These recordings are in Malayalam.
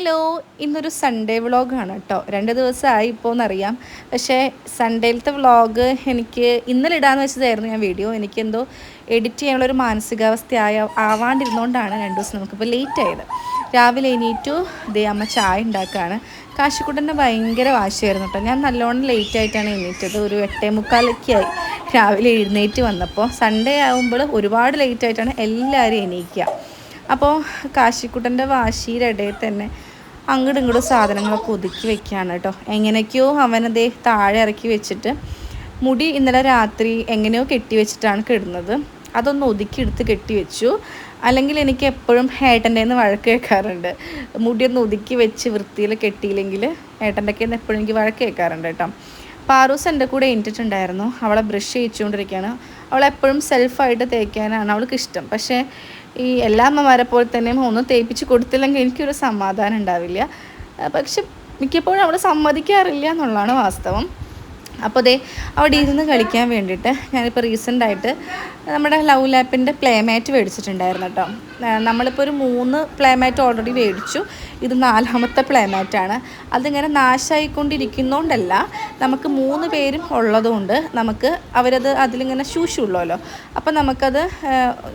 ഹലോ ഇന്നൊരു സൺഡേ വ്ളോഗാണ് കേട്ടോ രണ്ട് ദിവസമായി ഇപ്പോൾ എന്നറിയാം പക്ഷേ സൺഡേയിലത്തെ വ്ളോഗ് എനിക്ക് ഇന്നലെ ഇടാന്ന് വെച്ചതായിരുന്നു ഞാൻ വീഡിയോ എനിക്കെന്തോ എഡിറ്റ് ചെയ്യാനുള്ളൊരു മാനസികാവസ്ഥ ആയ ആവാണ്ടിരുന്നുകൊണ്ടാണ് രണ്ട് ദിവസം നമുക്കിപ്പോൾ ലേറ്റ് ആയത്. രാവിലെ എണീറ്റു ദേ അമ്മ ചായ ഉണ്ടാക്കുകയാണ് കാശിക്കുട്ടന്റെ ഭയങ്കര വാശിയായിരുന്നു കേട്ടോ ഞാൻ നല്ലോണം ലേറ്റ് ആയിട്ടാണ് എണീറ്റത്. ഒരു എട്ടേ മുക്കാലൊക്കെയായി രാവിലെ എഴുന്നേറ്റ് വന്നപ്പോൾ സൺഡേ ആകുമ്പോൾ ഒരുപാട് ലേറ്റ് ആയിട്ടാണ് എല്ലാവരും എണീക്കുക അപ്പോൾ കാശിക്കുട്ടന്റെ വാശിയുടെ ഇടയിൽ തന്നെ അങ്ങോട്ടും ഇങ്ങോട്ടും സാധനങ്ങളൊക്കെ ഒതുക്കി വെക്കുകയാണ് കേട്ടോ. എങ്ങനെയൊക്കെയോ അവനതേ താഴെ ഇറക്കി വെച്ചിട്ട് മുടി ഇന്നലെ രാത്രി എങ്ങനെയോ കെട്ടി വെച്ചിട്ടാണ് കിടുന്നത്. അതൊന്ന് ഒതുക്കി എടുത്ത് കെട്ടി വെച്ചു. അല്ലെങ്കിൽ എനിക്ക് എപ്പോഴും ഏട്ടന്റെ നിന്ന് വഴക്ക് കേൾക്കാറുണ്ട്. മുടിയൊന്ന് ഒതുക്കി വെച്ച് വൃത്തിയിൽ കെട്ടിയില്ലെങ്കിൽ ഏട്ടന്റെ ഒക്കെ എപ്പോഴും എനിക്ക് വഴക്ക് കേൾക്കാറുണ്ട് കേട്ടോ. പാറൂസ് എന്റെ കൂടെ എണീറ്റിട്ടുണ്ടായിരുന്നു അവളെ ബ്രഷ് ചെയ്യിച്ചുകൊണ്ടിരിക്കുകയാണ്. അവളെപ്പോഴും സെൽഫായിട്ട് തേക്കാനാണ് അവൾക്ക് ഇഷ്ടം പക്ഷേ ഈ എല്ലാ അമ്മമാരെ പോലെ തന്നെ ഒന്നും തേപ്പിച്ച് കൊടുത്തില്ലെങ്കിൽ എനിക്കൊരു സമാധാനം ഉണ്ടാവില്ല. പക്ഷെ മിക്കപ്പോഴും അവൾ സമ്മതിക്കാറില്ല എന്നുള്ളതാണ് വാസ്തവം. അപ്പോൾ ദേ അവിടെ ഇരുന്ന് കളിക്കാൻ വേണ്ടിയിട്ട് ഞാനിപ്പോൾ റീസെന്റായിട്ട് നമ്മുടെ ലവ് ലാപ്പിന്റെ പ്ലേമാറ്റ് മേടിച്ചിട്ടുണ്ടായിരുന്നു കേട്ടോ. നമ്മളിപ്പോൾ ഒരു മൂന്ന് പ്ലേമാറ്റ് ഓൾറെഡി മേടിച്ചു. ഇത് നാലാമത്തെ പ്ലേമാറ്റാണ് അതിങ്ങനെ നാശമായിക്കൊണ്ടിരിക്കുന്നതുകൊണ്ടല്ല നമുക്ക് മൂന്ന് പേരും ഉള്ളതുകൊണ്ട് നമുക്ക് അവരത് അതിലിങ്ങനെ ശൂഷുള്ളല്ലോ അപ്പോൾ നമുക്കത്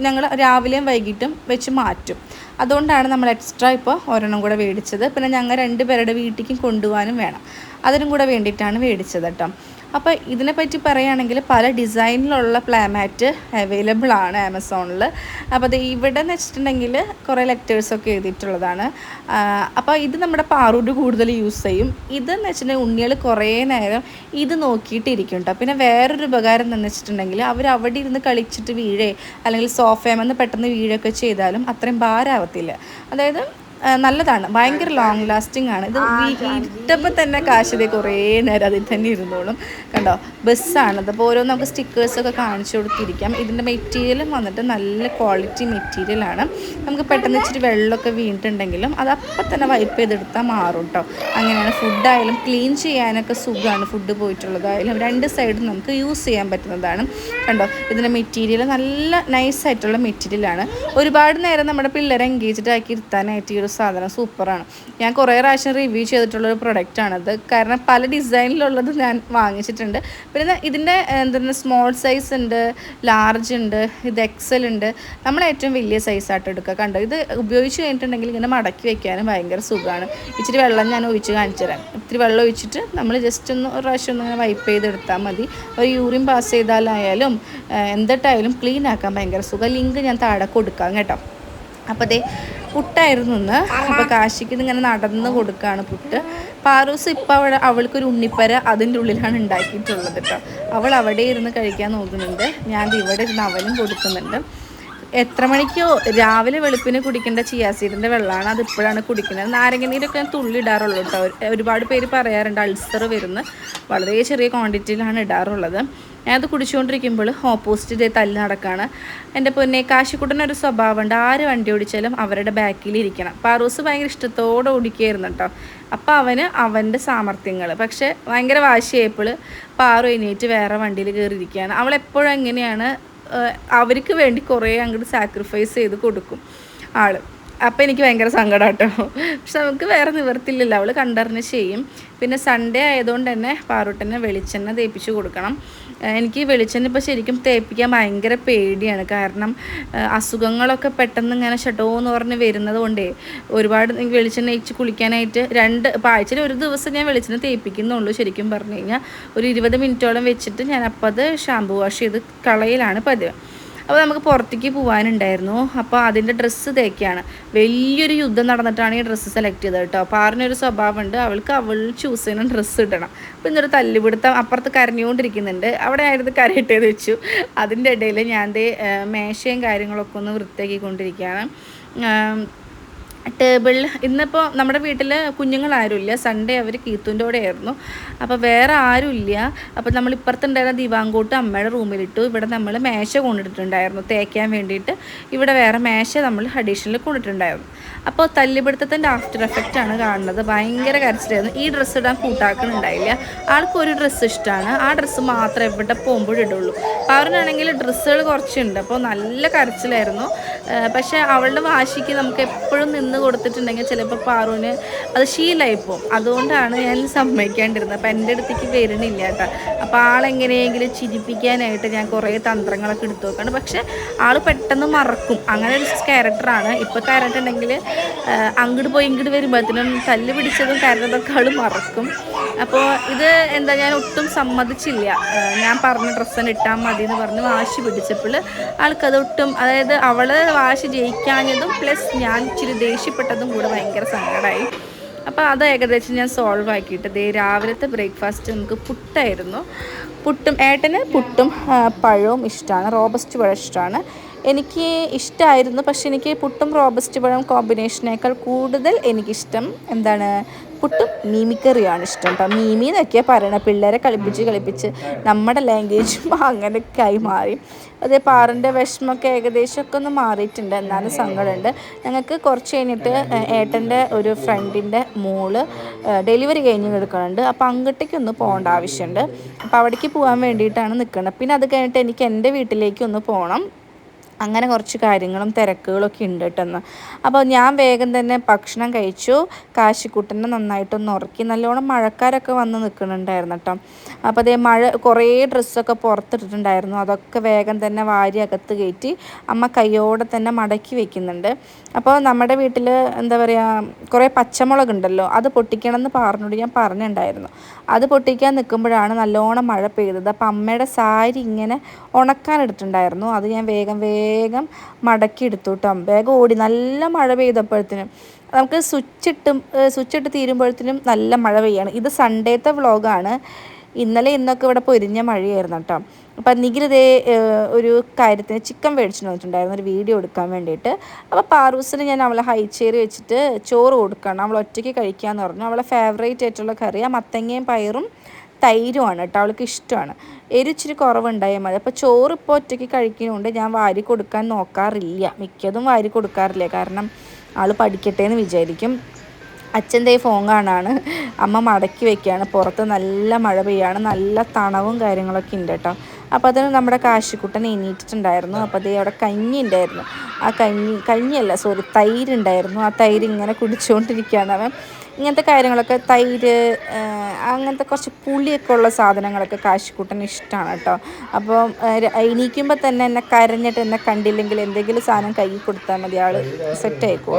ഞങ്ങൾ രാവിലെയും വൈകിട്ടും വെച്ച് മാറ്റും. അതുകൊണ്ടാണ് നമ്മൾ എക്സ്ട്രാ ഇപ്പോൾ ഒരെണ്ണം കൂടെ മേടിച്ചത്. പിന്നെ ഞങ്ങൾ രണ്ട് പേരുടെ വീട്ടിലേക്കും കൊണ്ടുപോകാനും വേണം. അതിനും കൂടെ വേണ്ടിയിട്ടാണ് മേടിച്ചത് കേട്ടോ. അപ്പോൾ ഇതിനെപ്പറ്റി പറയുകയാണെങ്കിൽ പല ഡിസൈനിലുള്ള പ്ലാമാറ്റ് അവൈലബിൾ ആണ് ആമസോണിൽ. അപ്പോൾ അത് ഇവിടെ എന്ന് വെച്ചിട്ടുണ്ടെങ്കിൽ കുറേ ലെറ്റേഴ്സൊക്കെ എഴുതിയിട്ടുള്ളതാണ്. അപ്പോൾ ഇത് നമ്മുടെ പാറൂട് കൂടുതൽ യൂസ് ചെയ്യും. ഇതെന്ന് വെച്ചിട്ടുണ്ടെങ്കിൽ ഉണ്ണികൾ കുറേ നേരം ഇത് നോക്കിയിട്ടിരിക്കും കേട്ടോ പിന്നെ വേറൊരു ഉപകാരം എന്ന് വെച്ചിട്ടുണ്ടെങ്കിൽ അവർ അവിടെ ഇരുന്ന് കളിച്ചിട്ട് വീഴേ അല്ലെങ്കിൽ സോഫയമെന്ന് പെട്ടെന്ന് വീഴൊക്കെ ചെയ്താലും അത്രയും ഭാരമാവത്തില്ല. അതായത് നല്ലതാണ്. ഭയങ്കര ലോങ് ലാസ്റ്റിംഗ് ആണ്. ഇത് ഇട്ടപ്പോൾ തന്നെ കാശിതേ കുറേ നേരം അതിൽ തന്നെ ഇരുന്നോളും. കണ്ടോ? ബസ്സാണ്. അപ്പോൾ ഓരോ നമുക്ക് സ്റ്റിക്കേഴ്സൊക്കെ കാണിച്ചു കൊടുത്തിരിക്കാം. ഇതിന്റെ മെറ്റീരിയലും വന്നിട്ട് നല്ല ക്വാളിറ്റി മെറ്റീരിയലാണ് നമുക്ക് പെട്ടെന്ന് ഇച്ചിരി വെള്ളമൊക്കെ വീണിട്ടുണ്ടെങ്കിലും അത് അപ്പം തന്നെ വൈപ്പ് ചെയ്തെടുത്താൽ മാറും കേട്ടോ അങ്ങനെയാണ് ഫുഡായാലും ക്ലീൻ ചെയ്യാനൊക്കെ സുഖമാണ് ഫുഡ് പോയിട്ടുള്ളതായാലും. രണ്ട് സൈഡും നമുക്ക് യൂസ് ചെയ്യാൻ പറ്റുന്നതാണ്. കണ്ടോ? ഇതിന്റെ മെറ്റീരിയൽ നല്ല നൈസായിട്ടുള്ള മെറ്റീരിയലാണ് ഒരുപാട് നേരം നമ്മുടെ പിള്ളേരെ എൻഗേജ്ഡ് ആക്കി ഇരുത്താനായിട്ട് ഒരു സാധനം സൂപ്പറാണ്. ഞാൻ കുറേ പ്രാവശ്യം റിവ്യൂ ചെയ്തിട്ടുള്ളൊരു പ്രൊഡക്റ്റാണത് കാരണം പല ഡിസൈനിലുള്ളത് ഞാൻ വാങ്ങിച്ചിട്ടുണ്ട്. പിന്നെ ഇതിന്റെ എന്താണ് സ്മോൾ സൈസ് ഉണ്ട് ലാർജ് ഉണ്ട് ഇത് എക്സൽ ഉണ്ട്. നമ്മൾ ഏറ്റവും വലിയ സൈസായിട്ട് എടുക്കുക. കണ്ടോ? ഇത് ഉപയോഗിച്ച് കഴിഞ്ഞിട്ടുണ്ടെങ്കിൽ ഇങ്ങനെ മടക്കി വയ്ക്കാനും ഭയങ്കര സുഖമാണ്. ഇച്ചിരി വെള്ളം ഞാൻ ഒഴിച്ച് കാണിച്ചു തരാം ഇത്തിരി വെള്ളം ഒഴിച്ചിട്ട് നമ്മൾ ജസ്റ്റ് ഒന്ന് ഒരു പ്രാവശ്യം ഒന്ന് ഇങ്ങനെ വൈപ്പ് ചെയ്തെടുത്താൽ മതി. ഒരു യൂറിൻ പാസ് ചെയ്താലായാലും എന്തിട്ടായാലും ക്ലീൻ ആക്കാൻ ഭയങ്കര സുഖം. ലിങ്ക് ഞാൻ താഴെ കൊടുക്കാം കേട്ടോ. അപ്പോൾ അതേ പുട്ടായിരുന്നു ഇന്ന്. അപ്പോൾ കാശിക്ക് ഇങ്ങനെ നടന്ന് കൊടുക്കുകയാണ് പുട്ട്. പാറൂസ് ഇപ്പോൾ അവിടെ അവൾക്കൊരു ഉണ്ണിപ്പര അതിന്റെ ഉള്ളിലാണ് ഉണ്ടാക്കിയിട്ടുള്ളത് കേട്ടോ. അവൾ അവിടെ ഇരുന്ന് കഴിക്കാൻ നോക്കുന്നുണ്ട്. ഞാൻ ഇവിടെ ഇരുന്ന് അവനും കൊടുക്കുന്നുണ്ട്. എത്ര മണിക്കോ രാവിലെ വെളുപ്പിന് കുടിക്കേണ്ട ചിയാസീഡിന്റെ വെള്ളമാണ് അത് ഇപ്പോഴാണ് കുടിക്കുന്നത്. നാരങ്ങ നീരൊക്കെ ഞാൻ തുള്ളി ഇടാറുള്ളൂ കേട്ടോ. ഒരുപാട് പേര് പറയാറുണ്ട് അൾസർ വരുന്ന. വളരെ ചെറിയ ക്വാണ്ടിറ്റിയിലാണ് ഇടാറുള്ളത്. ഞാനത് കുടിച്ചുകൊണ്ടിരിക്കുമ്പോൾ ഓപ്പോസിറ്റ് ഇതേ തല്ല് നടക്കുകയാണ് എന്റെ പൊന്നെ കാശിക്കുട്ടനൊരു സ്വഭാവമുണ്ട്. ആര് വണ്ടി ഓടിച്ചാലും അവരുടെ ബാക്കിൽ ഇരിക്കണം. പാറൂസ് ഭയങ്കര ഇഷ്ടത്തോടെ ഓടിക്കുകയായിരുന്നു കേട്ടോ. അപ്പോൾ അവന് അവന്റെ സാമർഥ്യങ്ങൾ പക്ഷേ ഭയങ്കര വാശിയായപ്പോൾ പാറു എണീറ്റ് വേറെ വണ്ടിയിൽ കയറിയിരിക്കുകയാണ്. അവളെപ്പോഴും എങ്ങനെയാണ് അവർക്ക് വേണ്ടി കുറേ അങ്ങോട്ട് സാക്രിഫൈസ് ചെയ്ത് കൊടുക്കും ആൾ അപ്പോൾ എനിക്ക് ഭയങ്കര സങ്കടം കേട്ടോ പക്ഷെ നമുക്ക് വേറെ നിവർത്തില്ലല്ലോ അവൾ കണ്ടറിഞ്ഞ് ചെയ്യും. പിന്നെ സൺഡേ ആയതുകൊണ്ട് തന്നെ പാറൂട്ടനെ വെളിച്ചെണ്ണ തേപ്പിച്ച് കൊടുക്കണം. എനിക്ക് വെളിച്ചെണ്ണ ഇപ്പോൾ ശരിക്കും തേപ്പിക്കാൻ ഭയങ്കര പേടിയാണ്. കാരണം അസുഖങ്ങളൊക്കെ പെട്ടെന്ന് ഇങ്ങനെ ഷട്ടോ എന്ന് പറഞ്ഞ് വരുന്നത് കൊണ്ടേ ഒരുപാട് എനിക്ക് വെളിച്ചെണ്ണ അയച്ച് കുളിക്കാനായിട്ട് രണ്ട് ഇപ്പോൾ ആഴ്ചയിൽ ഒരു ദിവസം ഞാൻ വെളിച്ചെണ്ണ തേപ്പിക്കുന്നുള്ളൂ ശരിക്കും പറഞ്ഞു കഴിഞ്ഞാൽ ഒരു ഇരുപത് മിനിറ്റോളം വെച്ചിട്ട് ഞാൻ അപ്പോൾ അത് ഷാമ്പു വാഷ് ചെയ്ത് കളയിലാണ് പതിവ്. അപ്പോൾ നമുക്ക് പുറത്തേക്ക് പോകാനുണ്ടായിരുന്നു അപ്പോൾ അതിന്റെ ഡ്രസ്സ് തേക്കാണ്. വലിയൊരു യുദ്ധം നടന്നിട്ടാണ് ഈ ഡ്രസ്സ് സെലക്ട് ചെയ്തത് കേട്ടോ. പാറിനൊരു സ്വഭാവമുണ്ട്. അവൾക്ക് അവൾ ചൂസ് ചെയ്യുന്ന ഡ്രസ്സ് ഇടണം. അപ്പോൾ ഇന്നൊരു തല്ലുപിടുത്തം അപ്പുറത്ത് കരഞ്ഞുകൊണ്ടിരിക്കുന്നുണ്ട്. അവിടെ ആയിരുന്നു കരയിട്ടേത് വെച്ചു. അതിന്റെ ഇടയിൽ ഞാൻ മേശയും കാര്യങ്ങളൊക്കെ ഒന്ന് വൃത്തിയാക്കിക്കൊണ്ടിരിക്കുകയാണ്. ടേബിളിൽ ഇന്നിപ്പോൾ നമ്മുടെ വീട്ടിൽ കുഞ്ഞുങ്ങളാരുമില്ല സൺഡേ അവർ കീത്തുന്റെ കൂടെ ആയിരുന്നു അപ്പോൾ വേറെ ആരുമില്ല അപ്പോൾ നമ്മൾ ഇപ്പുറത്തുണ്ടായിരുന്ന ദിവാങ്കോട്ട് അമ്മയുടെ റൂമിലിട്ടു. ഇവിടെ നമ്മൾ മേശ കൊണ്ടിട്ടുണ്ടായിരുന്നു തേക്കാൻ വേണ്ടിയിട്ട്. ഇവിടെ വേറെ മേശ നമ്മൾ അഡീഷണൽ കൊണ്ടിട്ടുണ്ടായിരുന്നു. അപ്പോൾ തല്ലിപിടുത്തത്തിന്റെ ആഫ്റ്റർ എഫക്റ്റ് ആണ് കാണുന്നത്. ഭയങ്കര കരച്ചിലായിരുന്നു. ഈ ഡ്രസ്സ് ഇടാൻ കൂട്ടാക്കുന്നുണ്ടായില്ല ആൾക്ക് ഒരു ഡ്രസ്സ് ഇഷ്ടമാണ് ആ ഡ്രസ്സ് മാത്രമേ എവിടെ പോകുമ്പോഴും ഇടുള്ളൂ. അവരാണെങ്കിൽ ഡ്രസ്സുകൾ കുറച്ചുണ്ട്. അപ്പോൾ നല്ല കരച്ചിലായിരുന്നു. പക്ഷേ അവളുടെ വാശിക്ക് നമുക്ക് എപ്പോഴും നിന്ന് കൊടുത്തിട്ടുണ്ടെങ്കിൽ ചിലപ്പോൾ പാറുവിന് അത് ശീലമായി പോകും. അതുകൊണ്ടാണ് ഞാൻ സമ്മതിക്കാണ്ടിരുന്നത്. അപ്പം എന്റെ അടുത്തേക്ക് വരണില്ല കേട്ടോ. അപ്പോൾ ആളെങ്ങനെയെങ്കിലും ചിരിപ്പിക്കാനായിട്ട് ഞാൻ കുറേ തന്ത്രങ്ങളൊക്കെ എടുത്തു നോക്കാണ് പക്ഷേ ആൾ പെട്ടെന്ന് മറക്കും. അങ്ങനെ ഒരു ക്യാരക്ടറാണ് ഇപ്പോൾ കരട്ടുണ്ടെങ്കിൽ അങ്ങോട്ട് പോയി ഇങ്ങോട്ട് വരുമ്പോഴത്തേനും തല്ല് പിടിച്ചതും കരഞ്ഞതൊക്കെ ആൾ മറക്കും. അപ്പോൾ ഇത് എന്താ ഞാൻ ഒട്ടും സമ്മതിച്ചില്ല. ഞാൻ പറഞ്ഞ ഡ്രസ്സ് തന്നെ ഇട്ടാൽ മതി എന്ന് പറഞ്ഞ് വാശി പിടിച്ചപ്പോൾ ആൾക്കത് ഒട്ടും അതായത് അവളെ വാശി ജയിക്കാഞ്ഞതും പ്ലസ് ഞാൻ ഇച്ചിരി ദേഷ്യപ്പെട്ടതും കൂടെ ഭയങ്കര സങ്കടമായി അപ്പോൾ അത് ഏകദേശം ഞാൻ സോൾവ് ആക്കിയിട്ട് ദേ രാവിലത്തെ ബ്രേക്ക്ഫാസ്റ്റ് നമുക്ക് പുട്ടായിരുന്നു. പുട്ടും ഏട്ടന് പുട്ടും പഴവും ഇഷ്ടമാണ് റോബസ്റ്റ് പഴം ഇഷ്ടമാണ് എനിക്ക് ഇഷ്ടമായിരുന്നു പക്ഷെ എനിക്ക് പുട്ടും റോബസ്റ്റ് പഴം കോമ്പിനേഷനേക്കാൾ കൂടുതൽ എനിക്കിഷ്ടം എന്താണ് പുട്ടും മീമിക്കറിയാണ് ഇഷ്ടം. കേട്ടോ മീമി എന്നൊക്കെയാണ് പറയണത് പിള്ളേരെ കളിപ്പിച്ച് കളിപ്പിച്ച് നമ്മുടെ ലാംഗ്വേജും അങ്ങനെയൊക്കെ ആയി മാറി. അതേ പാറിന്റെ വിഷമമൊക്കെ ഏകദേശമൊക്കെ ഒന്ന് മാറിയിട്ടുണ്ട് എന്നാലും സങ്കടമുണ്ട്. ഞങ്ങൾക്ക് കുറച്ച് കഴിഞ്ഞിട്ട് ഏട്ടന്റെ ഒരു ഫ്രണ്ടിന്റെ മോൾ ഡെലിവറി കഴിഞ്ഞ് കിടക്കുന്നുണ്ട്. അപ്പോൾ അങ്ങോട്ടേക്കൊന്ന് പോകേണ്ട ആവശ്യമുണ്ട്. അപ്പോൾ അവിടേക്ക് പോകാൻ വേണ്ടിയിട്ടാണ് നിൽക്കുന്നത്. പിന്നെ അത് കഴിഞ്ഞിട്ട് എനിക്ക് എന്റെ വീട്ടിലേക്ക് ഒന്ന് പോകണം. അങ്ങനെ കുറച്ച് കാര്യങ്ങളും തിരക്കുകളൊക്കെ ഉണ്ട് കേട്ടെന്ന് അപ്പോൾ ഞാൻ വേഗം തന്നെ ഭക്ഷണം കഴിച്ചു. കാശിക്കുട്ടനെ നന്നായിട്ടൊന്ന് ഉറക്കി. നല്ലോണം മഴക്കാരൊക്കെ വന്ന് നിൽക്കുന്നുണ്ടായിരുന്നു കേട്ടോ അപ്പോൾ അതേ മഴ കുറേ ഡ്രസ്സൊക്കെ പുറത്തിട്ടിട്ടുണ്ടായിരുന്നു. അതൊക്കെ വേഗം തന്നെ വാരി അകത്ത് കയറ്റി അമ്മ കൈയോടെ തന്നെ മടക്കി വെക്കുന്നുണ്ട്. അപ്പോൾ നമ്മുടെ വീട്ടിൽ എന്താ പറയുക കുറേ പച്ചമുളക് ഉണ്ടല്ലോ അത് പൊട്ടിക്കണമെന്ന് പറഞ്ഞോട് ഞാൻ പറഞ്ഞിട്ടുണ്ടായിരുന്നു അത് പൊട്ടിക്കാൻ നിൽക്കുമ്പോഴാണ് നല്ലോണം മഴ പെയ്തത്. അപ്പോൾ അമ്മയുടെ സാരി ഇങ്ങനെ ഉണക്കാൻ എടുത്തിട്ടുണ്ടായിരുന്നു അത് ഞാൻ വേഗം വേഗം മടക്കി എടുത്തു കേട്ടോ. വേഗം ഓടി. നല്ല മഴ പെയ്തപ്പോഴത്തേനും നമുക്ക് സ്വിച്ച് സ്വിച്ചിട്ട് സ്വിച്ച് ഇട്ട് തീരുമ്പോഴത്തേനും നല്ല മഴ പെയ്യാണ്. ഇത് സൺഡേത്തെ വ്ളോഗാണ് ഇന്നലെ ഇന്നൊക്കെ ഇവിടെ പൊരിഞ്ഞ മഴയായിരുന്നു കേട്ടോ. അപ്പം നികിരിതേ ഒരു കാര്യത്തിന് ചിക്കൻ മേടിച്ചു വന്നിട്ടുണ്ടായിരുന്നു. ഒരു വീഡിയോ എടുക്കാൻ വേണ്ടിയിട്ട്. അപ്പോൾ പാറൂസിന് ഞാൻ അവളെ ഹൈ ചെയർ വെച്ചിട്ട് ചോറ് കൊടുക്കണം. അവൾ ഒറ്റയ്ക്ക് കഴിക്കാമെന്ന് പറഞ്ഞു. അവളെ ഫേവറേറ്റ് ആയിട്ടുള്ള കറി ആ മത്തങ്ങയും പയറും തൈരുമാണ് കേട്ടോ അവൾക്ക് ഇഷ്ടമാണ്. എരിച്ചിരി കുറവുണ്ടായാൽ മതി. അപ്പോൾ ചോറ് ഇപ്പോൾ ഒറ്റയ്ക്ക് കഴിക്കുന്നതുകൊണ്ട് ഞാൻ വാരി കൊടുക്കാൻ നോക്കാറില്ല. മിക്കതും വാരി കൊടുക്കാറില്ല. കാരണം ആൾ പഠിക്കട്ടെ എന്ന് വിചാരിക്കും. അച്ഛന്റെ ഫോൺ കാണാണ് അമ്മ മടക്കി വെക്കുകയാണ്. പുറത്ത് നല്ല മഴ പെയ്യാണ്. നല്ല തണവും കാര്യങ്ങളൊക്കെ ഉണ്ട് കേട്ടോ. അപ്പോൾ അതിന് നമ്മുടെ കാശിക്കുട്ടൻ എണീറ്റിട്ടുണ്ടായിരുന്നു. അപ്പോൾ അതേ അവിടെ കഞ്ഞി ഉണ്ടായിരുന്നു ആ കഞ്ഞി കഞ്ഞിയല്ല സോറി തൈരുണ്ടായിരുന്നു. ആ തൈര് ഇങ്ങനെ കുടിച്ചുകൊണ്ടിരിക്കുകയാണ് അവൻ. ഇങ്ങനത്തെ കാര്യങ്ങളൊക്കെ തൈര് അങ്ങനത്തെ കുറച്ച് പുളിയൊക്കെ ഉള്ള സാധനങ്ങളൊക്കെ കാശിക്കൂട്ടന് ഇഷ്ടമാണ് കേട്ടോ. അപ്പോൾ എണീക്കുമ്പോൾ തന്നെ എന്നെ കരഞ്ഞിട്ട് എന്നെ കണ്ടില്ലെങ്കിൽ എന്തെങ്കിലും സാധനം കൈ കൊടുത്താൽ മതി ആൾ സെറ്റ് ആയിക്കോ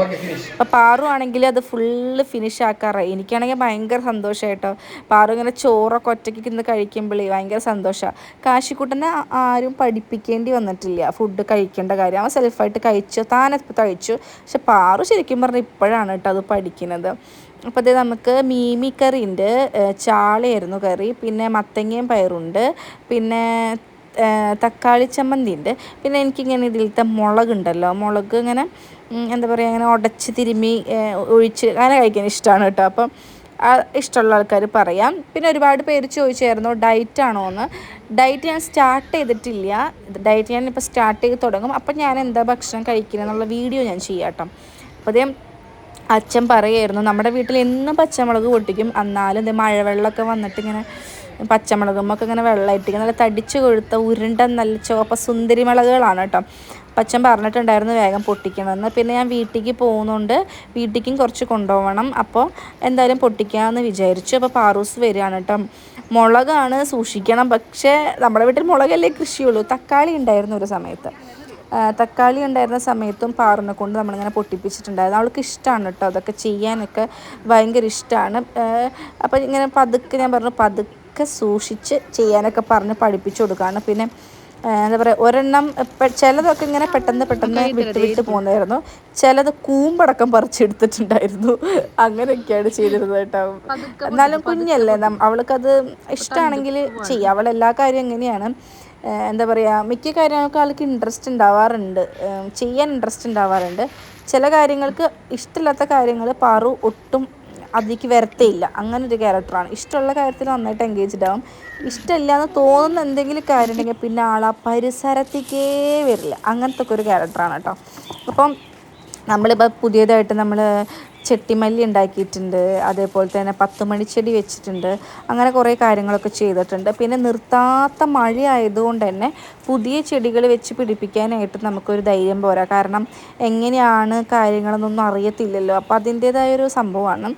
അപ്പോൾ പാറു ആണെങ്കിൽ അത് ഫുള്ള് ഫിനിഷ് ആക്കാറായി എനിക്കാണെങ്കിൽ ഭയങ്കര സന്തോഷമായിട്ടോ പാറു ഇങ്ങനെ ചോറൊക്കെ ഒറ്റയ്ക്ക് ഇന്ന് കഴിക്കുമ്പോഴേ ഭയങ്കര സന്തോഷമാണ് കാശിക്കൂട്ടനെ ആരും പഠിപ്പിക്കേണ്ടി വന്നിട്ടില്ല. ഫുഡ് കഴിക്കേണ്ട കാര്യം. അവൻ സെൽഫായിട്ട് കഴിച്ചു. താനെ കഴിച്ചു പക്ഷെ പാറു ശരിക്കും പറഞ്ഞാൽ ഇപ്പോഴാണ് കേട്ടോ അത് പഠിക്കുന്നത് അപ്പോൾ അത് നമുക്ക് മീമി കറി ഉണ്ട് ചാളയായിരുന്നു കറി പിന്നെ മത്തങ്ങയും പയറുണ്ട് പിന്നെ തക്കാളി ചമ്മന്തി ഉണ്ട് പിന്നെ എനിക്കിങ്ങനെ ഇതിലത്തെ മുളകുണ്ടല്ലോ മുളക് ഇങ്ങനെ എന്താ പറയുക അങ്ങനെ ഉടച്ച് തിരുമ്മി ഒഴിച്ച് അങ്ങനെ കഴിക്കാൻ ഇഷ്ടമാണ് കേട്ടോ. അപ്പം ഇഷ്ടമുള്ള ആൾക്കാർ പറയാം. പിന്നെ ഒരുപാട് പേര് ചോദിച്ചായിരുന്നു ഡയറ്റ് ആണോ എന്ന്. ഡയറ്റ് ഞാൻ സ്റ്റാർട്ട് ചെയ്തിട്ടില്ല. ഡയറ്റ് ഞാൻ ഇപ്പോൾ സ്റ്റാർട്ട് ചെയ്ത് തുടങ്ങും. അപ്പം ഞാൻ എന്താ ഭക്ഷണം കഴിക്കുന്നത് എന്നുള്ള വീഡിയോ ഞാൻ ചെയ്യാം കേട്ടോ. അപ്പോൾ അതേ അച്ഛൻ പറയായിരുന്നു നമ്മുടെ വീട്ടിൽ എന്നും പച്ചമുളക് പൊട്ടിക്കും. എന്നാലും ഇത് മഴവെള്ളമൊക്കെ വന്നിട്ട് ഇങ്ങനെ പച്ചമുളകുമൊക്കെ ഇങ്ങനെ വെള്ളമായിട്ട് നല്ല തടിച്ച് കൊഴുത്ത ഉരുണ്ട നല്ല ചുവപ്പ സുന്ദരി മുളകുകളാണ് കേട്ടോ. പച്ചൻ പറഞ്ഞിട്ടുണ്ടായിരുന്നു വേഗം പൊട്ടിക്കണമെന്ന്. പിന്നെ ഞാൻ വീട്ടിലേക്ക് പോകുന്നുണ്ട്. വീട്ടിലേക്കും കുറച്ച് കൊണ്ടുപോകണം. അപ്പോൾ എന്തായാലും പൊട്ടിക്കാമെന്ന് വിചാരിച്ചു. അപ്പോൾ പാറൂസ് വരികയാണ് കേട്ടോ. മുളകാണ് സൂക്ഷിക്കണം. പക്ഷേ നമ്മുടെ വീട്ടിൽ മുളകല്ലേ കൃഷിയുള്ളൂ. തക്കാളി ഉണ്ടായിരുന്നു ഒരു സമയത്ത്. തക്കാളി ഉണ്ടായിരുന്ന സമയത്തും പാറിനെ കൊണ്ട് നമ്മളിങ്ങനെ പൊട്ടിപ്പിച്ചിട്ടുണ്ടായിരുന്നു. അവൾക്ക് ഇഷ്ടമാണ് കേട്ടോ അതൊക്കെ ചെയ്യാനൊക്കെ ഭയങ്കര ഇഷ്ടമാണ് അപ്പോൾ ഇങ്ങനെ പതുക്കെ ഞാൻ പറഞ്ഞു പതുക്കെ സൂക്ഷിച്ച് ചെയ്യാനൊക്കെ പറഞ്ഞ് പഠിപ്പിച്ചു കൊടുക്കുകയാണ്. പിന്നെ എന്താ പറയുക ഒരെണ്ണം ചിലതൊക്കെ ഇങ്ങനെ പെട്ടെന്ന് പെട്ടെന്ന് വിട്ട് വിട്ട് പോകുന്നതായിരുന്നു. ചിലത് കൂമ്പടക്കം പറിച്ചെടുത്തിട്ടുണ്ടായിരുന്നു. അങ്ങനെയൊക്കെയാണ് ചെയ്തിരുന്നത് കേട്ടോ എന്നാലും കുഞ്ഞല്ലേ അവൾക്കത് ഇഷ്ടമാണെങ്കിൽ ചെയ്യാം. അവളെല്ലാ കാര്യം എങ്ങനെയാണ് എന്താ പറയുക മിക്ക കാര്യങ്ങൾക്കും ആൾക്ക് ഇൻട്രസ്റ്റ് ഉണ്ടാവാറുണ്ട് ചെയ്യാൻ ഇൻട്രസ്റ്റ് ഉണ്ടാവാറുണ്ട് ചില കാര്യങ്ങൾക്ക് ഇഷ്ടമില്ലാത്ത കാര്യങ്ങൾ പാറു ഒട്ടും അതിലേക്ക് വരത്തേയില്ല. അങ്ങനെ ഒരു ക്യാരക്ടറാണ് ഇഷ്ടമുള്ള കാര്യത്തിൽ നന്നായിട്ട് എൻഗേജ്ഡ് ആവും. ഇഷ്ടമില്ല എന്ന് തോന്നുന്ന എന്തെങ്കിലും കാര്യം ഉണ്ടെങ്കിൽ പിന്നെ ആൾ ആ പരിസരത്തേക്കേ വരില്ല. അങ്ങനത്തെ ഒക്കെ ഒരു ക്യാരക്ടറാണ് കേട്ടോ. അപ്പം നമ്മളിപ്പോൾ പുതിയതായിട്ട് നമ്മൾ ചെട്ടിമല്ലി ഉണ്ടാക്കിയിട്ടുണ്ട് അതേപോലെ തന്നെ പത്തുമണിച്ചെടി വെച്ചിട്ടുണ്ട് അങ്ങനെ കുറേ കാര്യങ്ങളൊക്കെ ചെയ്തിട്ടുണ്ട്. പിന്നെ നിർത്താത്ത മഴ ആയതുകൊണ്ട് തന്നെ പുതിയ ചെടികൾ വെച്ച് പിടിപ്പിക്കാനായിട്ട് നമുക്കൊരു ധൈര്യം പോരാ. കാരണം എങ്ങനെയാണ് കാര്യങ്ങളെന്നൊന്നും അറിയത്തില്ലല്ലോ. അപ്പോൾ അതിന്റേതായൊരു സംഭവമാണ്.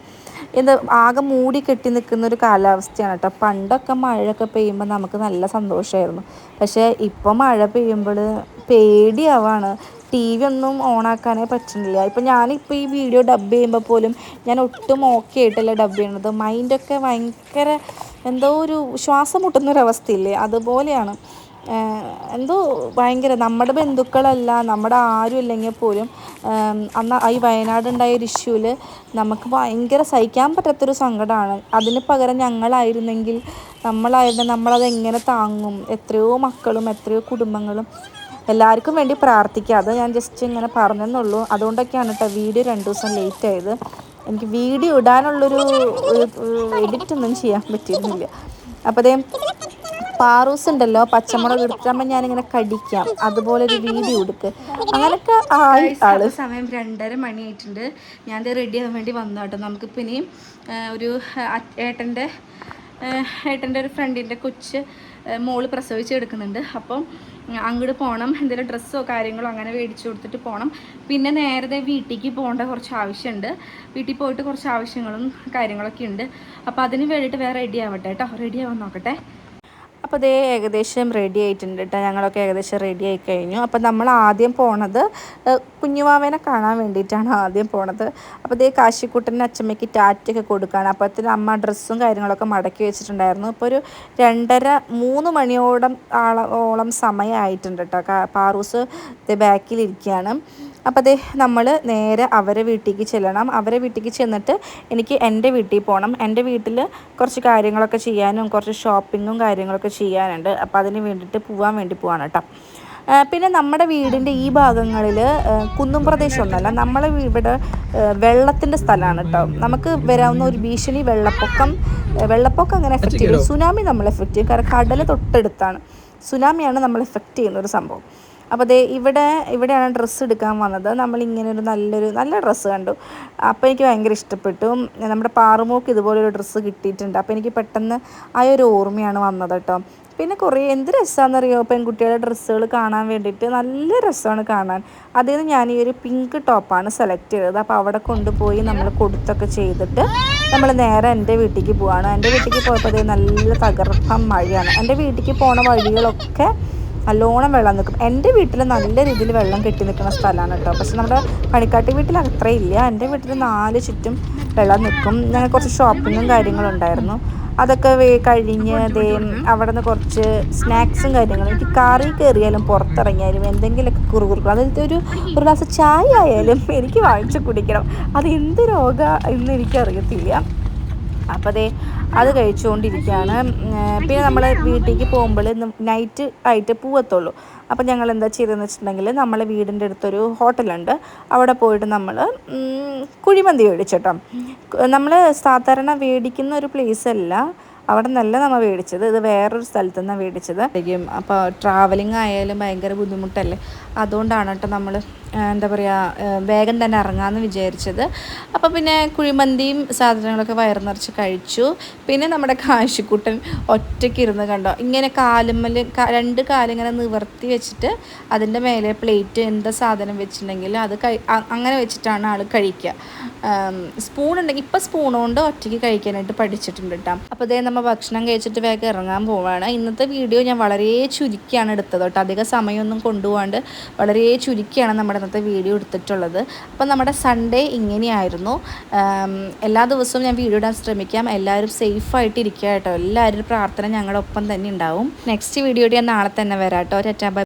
ഇത് ആകെ മൂടി കെട്ടി നിൽക്കുന്ന ഒരു കാലാവസ്ഥയാണ് കേട്ടോ. പണ്ടൊക്കെ മഴയൊക്കെ പെയ്യുമ്പോൾ നമുക്ക് നല്ല സന്തോഷമായിരുന്നു പക്ഷേ ഇപ്പോൾ മഴ പെയ്യുമ്പോൾ പേടിയാവാണ്. ടി വി ഒന്നും ഓണാക്കാനേ പറ്റുന്നില്ല. ഇപ്പം ഞാനിപ്പോൾ ഈ വീഡിയോ ഡബ് ചെയ്യുമ്പോൾ പോലും ഞാൻ ഒട്ടും ഓക്കെ ആയിട്ടല്ല ഡബ് ചെയ്യണത് മൈൻഡൊക്കെ ഭയങ്കര എന്തോ ഒരു ശ്വാസം മുട്ടുന്നൊരവസ്ഥയില്ലേ? അതുപോലെയാണ്. എന്തോ ഭയങ്കര നമ്മുടെ ബന്ധുക്കളല്ല നമ്മുടെ ആരും ഇല്ലെങ്കിൽ പോലും അന്ന് ഈ വയനാടുണ്ടായ ഒരു ഇഷ്യൂവിൽ നമുക്ക് ഭയങ്കര സഹിക്കാൻ പറ്റാത്തൊരു സങ്കടമാണ് അതിന് പകരം ഞങ്ങളായിരുന്നെങ്കിൽ നമ്മളായിരുന്നു നമ്മളത് എങ്ങനെ താങ്ങും? എത്രയോ മക്കളും എത്രയോ കുടുംബങ്ങളും എല്ലാവർക്കും വേണ്ടി പ്രാർത്ഥിക്കുക. അത് ഞാൻ ജസ്റ്റ് ഇങ്ങനെ പറഞ്ഞെന്നുള്ളൂ. അതുകൊണ്ടൊക്കെയാണ് കേട്ടോ വീഡിയോ രണ്ട് ദിവസം ലേറ്റ് ആയത്. എനിക്ക് വീഡിയോ ഇടാനുള്ളൊരു എഡിറ്റ് ഒന്നും ചെയ്യാൻ പറ്റിയിരുന്നില്ല. അപ്പോൾ അതേ പാറൂസ് ഉണ്ടല്ലോ പച്ചമുളക് എടുക്കുമ്പോൾ ഞാനിങ്ങനെ കടിക്കാം. അതുപോലെ ഒരു വീഡിയോ എടുക്ക്. അങ്ങനെയൊക്കെ ആയി ആൾ. സമയം രണ്ടര മണിയായിട്ടുണ്ട്. ഞാൻ റെഡി ആവാൻ വേണ്ടി വന്നു കേട്ടോ നമുക്കിപ്പോൾ ഇനിയും ഒരു ഏട്ടന്റെ ഏട്ടന്റെ ഒരു ഫ്രണ്ടിന്റെ കൊച്ച് മോൾ പ്രസവിച്ച് എടുക്കുന്നുണ്ട് അപ്പം അങ്ങോട്ട് പോകണം. എന്തെങ്കിലും ഡ്രസ്സോ കാര്യങ്ങളോ അങ്ങനെ മേടിച്ചു കൊടുത്തിട്ട് പോകണം. പിന്നെ നേരത്തെ വീട്ടിലേക്ക് പോകേണ്ട കുറച്ച് ആവശ്യമുണ്ട്. വീട്ടിൽ പോയിട്ട് കുറച്ച് ആവശ്യങ്ങളും കാര്യങ്ങളൊക്കെ ഉണ്ട്. അപ്പോൾ അതിന് വേണ്ടിയിട്ട് വേറെ റെഡി ആവട്ടെ കേട്ടോ. റെഡി ആവാൻ നോക്കട്ടെ. അപ്പോൾ ഇതേ ഏകദേശം റെഡി ആയിട്ടുണ്ട് കേട്ടോ ഞങ്ങളൊക്കെ ഏകദേശം റെഡി ആയി കഴിഞ്ഞു. അപ്പോൾ നമ്മൾ ആദ്യം പോണത് കുഞ്ഞുവാവേനെ കാണാൻ വേണ്ടിയിട്ടാണ് ആദ്യം പോണത്. അപ്പോൾ ഇതേ കാശിക്കുട്ടന്റെ അച്ചമ്മയ്ക്ക് ടാറ്റൊക്കെ കൊടുക്കുകയാണ് അപ്പോഴത്തേന് അമ്മ ഡ്രസ്സും കാര്യങ്ങളൊക്കെ മടക്കി വെച്ചിട്ടുണ്ടായിരുന്നു. ഇപ്പോൾ ഒരു രണ്ടര മൂന്ന് മണിയോളം ആളോളം സമയമായിട്ടുണ്ട് കേട്ടോ പാറൂസ് ബാക്കിലിരിക്കുകയാണ് അപ്പോൾ അതേ നമ്മൾ നേരെ അവരെ വീട്ടിലേക്ക് ചെല്ലണം. അവരെ വീട്ടിലേക്ക് ചെന്നിട്ട് എനിക്ക് എന്റെ വീട്ടിൽ പോകണം എന്റെ വീട്ടിൽ കുറച്ച് കാര്യങ്ങളൊക്കെ ചെയ്യാനും കുറച്ച് ഷോപ്പിങ്ങും കാര്യങ്ങളൊക്കെ ചെയ്യാനുണ്ട്. അപ്പോൾ അതിന് വേണ്ടിയിട്ട് പോകാൻ വേണ്ടി പോവാണ് കേട്ടോ. പിന്നെ നമ്മുടെ വീടിന്റെ ഈ ഭാഗങ്ങളിൽ കുന്നും പ്രദേശമൊന്നുമല്ല നമ്മളെ ഇവിടെ വെള്ളത്തിന്റെ സ്ഥലമാണ് കേട്ടോ. നമുക്ക് വരാവുന്ന ഒരു ഭീഷണി വെള്ളപ്പൊക്കം വെള്ളപ്പൊക്കം അങ്ങനെ എഫക്റ്റ് ചെയ്യും സുനാമി നമ്മൾ എഫക്റ്റ് ചെയ്യും. കാരണം കടൽ തൊട്ടടുത്താണ്. സുനാമിയാണ് നമ്മൾ എഫക്റ്റ് ചെയ്യുന്ന ഒരു സംഭവം. അപ്പോൾ ദേ ഇവിടെ ഇവിടെയാണ് ഡ്രസ്സ് എടുക്കാൻ വന്നത്. നമ്മളിങ്ങനെ ഒരു നല്ലൊരു നല്ല ഡ്രസ്സ് കണ്ടു. അപ്പോൾ എനിക്ക് ഭയങ്കര ഇഷ്ടപ്പെട്ടു. നമ്മുടെ പാറുമോക്ക് ഇതുപോലൊരു ഡ്രസ്സ് കിട്ടിയിട്ടുണ്ട്. അപ്പോൾ എനിക്ക് പെട്ടെന്ന് ആ ഒരു ഓർമ്മയാണ് വന്നത് കേട്ടോ. പിന്നെ കുറേ എന്ത് രസമാണെന്നറിയോ പെൺകുട്ടികളുടെ ഡ്രസ്സുകൾ കാണാൻ വേണ്ടിയിട്ട് നല്ല രസമാണ് കാണാൻ. അതിൽ നിന്ന് ഞാൻ ഈ ഒരു പിങ്ക് ടോപ്പാണ് സെലക്ട് ചെയ്തത്. അപ്പോൾ അവിടെ കൊണ്ടുപോയി നമ്മൾ കൊടുത്തൊക്കെ ചെയ്തിട്ട് നമ്മൾ നേരെ എന്റെ വീട്ടിലേക്ക് പോവാണ്. എന്റെ വീട്ടിലേക്ക് പോയപ്പോൾ അതേ നല്ല തകർപ്പം മഴയാണ്. എന്റെ വീട്ടിലേക്ക് പോണ വഴികളൊക്കെ നല്ലോണം വെള്ളം നിൽക്കും എന്റെ വീട്ടിൽ നല്ല രീതിയിൽ വെള്ളം കെട്ടി നിൽക്കുന്ന സ്ഥലമാണ് കേട്ടോ. പക്ഷെ നമ്മുടെ പണിക്കാട്ടി വീട്ടിൽ അത്രയില്ല എന്റെ വീട്ടിൽ നാല് ചുറ്റും വെള്ളം നിൽക്കും ഞങ്ങൾ കുറച്ച് ഷോപ്പിങ്ങും കാര്യങ്ങളും ഉണ്ടായിരുന്നു. അതൊക്കെ കഴിഞ്ഞ് അവിടെ നിന്ന് കുറച്ച് സ്നാക്സും കാര്യങ്ങളും. എനിക്ക് കാറിൽ കയറിയാലും പുറത്തിറങ്ങിയാലും എന്തെങ്കിലുമൊക്കെ കുറുകുറുക്കും. അതായത് ഒരു ഒരു ഗ്ലാസ് ചായ ആയാലും എനിക്ക് വാങ്ങിച്ച് കുടിക്കണം. അത് എന്ത് രോഗം എന്ന് എനിക്കറിയത്തില്ല. അപ്പോൾ അതേ അത് കഴിച്ചുകൊണ്ടിരിക്കുകയാണ്. പിന്നെ നമ്മൾ വീട്ടിലേക്ക് പോകുമ്പോൾ നൈറ്റ് ആയിട്ട് പോവത്തുള്ളൂ. അപ്പം ഞങ്ങൾ എന്താ ചെയ്തതെന്ന് വെച്ചിട്ടുണ്ടെങ്കിൽ നമ്മളെ വീടിന്റെ അടുത്തൊരു ഹോട്ടലുണ്ട്. അവിടെ പോയിട്ട് നമ്മൾ കുഴിമന്തി മേടിച്ചോട്ടോ നമ്മൾ സാധാരണ മേടിക്കുന്ന ഒരു പ്ലേസ് അല്ല. അവിടെ നല്ല നമ്മൾ മേടിച്ചത് ഇത് വേറൊരു സ്ഥലത്തു നിന്നാണ് മേടിച്ചത് അപ്പോൾ ട്രാവലിംഗ് ആയാലും ഭയങ്കര ബുദ്ധിമുട്ടല്ലേ? അതുകൊണ്ടാണ് കേട്ടോ നമ്മൾ എന്താ പറയുക വേഗം തന്നെ ഇറങ്ങാമെന്ന് വിചാരിച്ചത്. അപ്പോൾ പിന്നെ കുഴിമന്തിയും സാധനങ്ങളൊക്കെ വയറു നിറച്ച് കഴിച്ചു. പിന്നെ നമ്മുടെ കാശിക്കുട്ടൻ ഒറ്റയ്ക്ക് ഇരുന്ന് കണ്ടോ? ഇങ്ങനെ കാലുമ്മൽ രണ്ട് കാലിങ്ങനെ നിവർത്തി വെച്ചിട്ട് അതിന്റെ മേലെ പ്ലേറ്റ് എന്താ സാധനം വെച്ചിട്ടുണ്ടെങ്കിൽ അത് അങ്ങനെ വെച്ചിട്ടാണ് ആൾ കഴിക്കുക സ്പൂൺ ഉണ്ടെങ്കിൽ ഇപ്പോൾ സ്പൂൺ കൊണ്ട് ഒറ്റയ്ക്ക് കഴിക്കാനായിട്ട് പഠിച്ചിട്ടുണ്ട് കേട്ടോ അപ്പോൾ അതേ നമ്മൾ ഭക്ഷണം കഴിച്ചിട്ട് വേഗം ഇറങ്ങാൻ പോവാണ്. ഇന്നത്തെ വീഡിയോ ഞാൻ വളരെ ചുരുക്കിയാണ് എടുത്തത് കേട്ടോ. അധികം സമയമൊന്നും കൊണ്ടുപോകാണ്ട് വളരെ ചുരുക്കിയാണ് നമ്മുടെ ഇന്നത്തെ വീഡിയോ എടുത്തിട്ടുള്ളത്. അപ്പോൾ നമ്മുടെ സൺഡേ ഇങ്ങനെയായിരുന്നു. എല്ലാ ദിവസവും ഞാൻ വീഡിയോ ഇടാൻ ശ്രമിക്കാം. എല്ലാവരും സേഫായിട്ട് ഇരിക്കുക കേട്ടോ. എല്ലാവരും പ്രാർത്ഥന ഞങ്ങളുടെ ഒപ്പം തന്നെ ഉണ്ടാവും. നെക്സ്റ്റ് വീഡിയോ ഞാൻ നാളെ തന്നെ വരാം കേട്ടോ.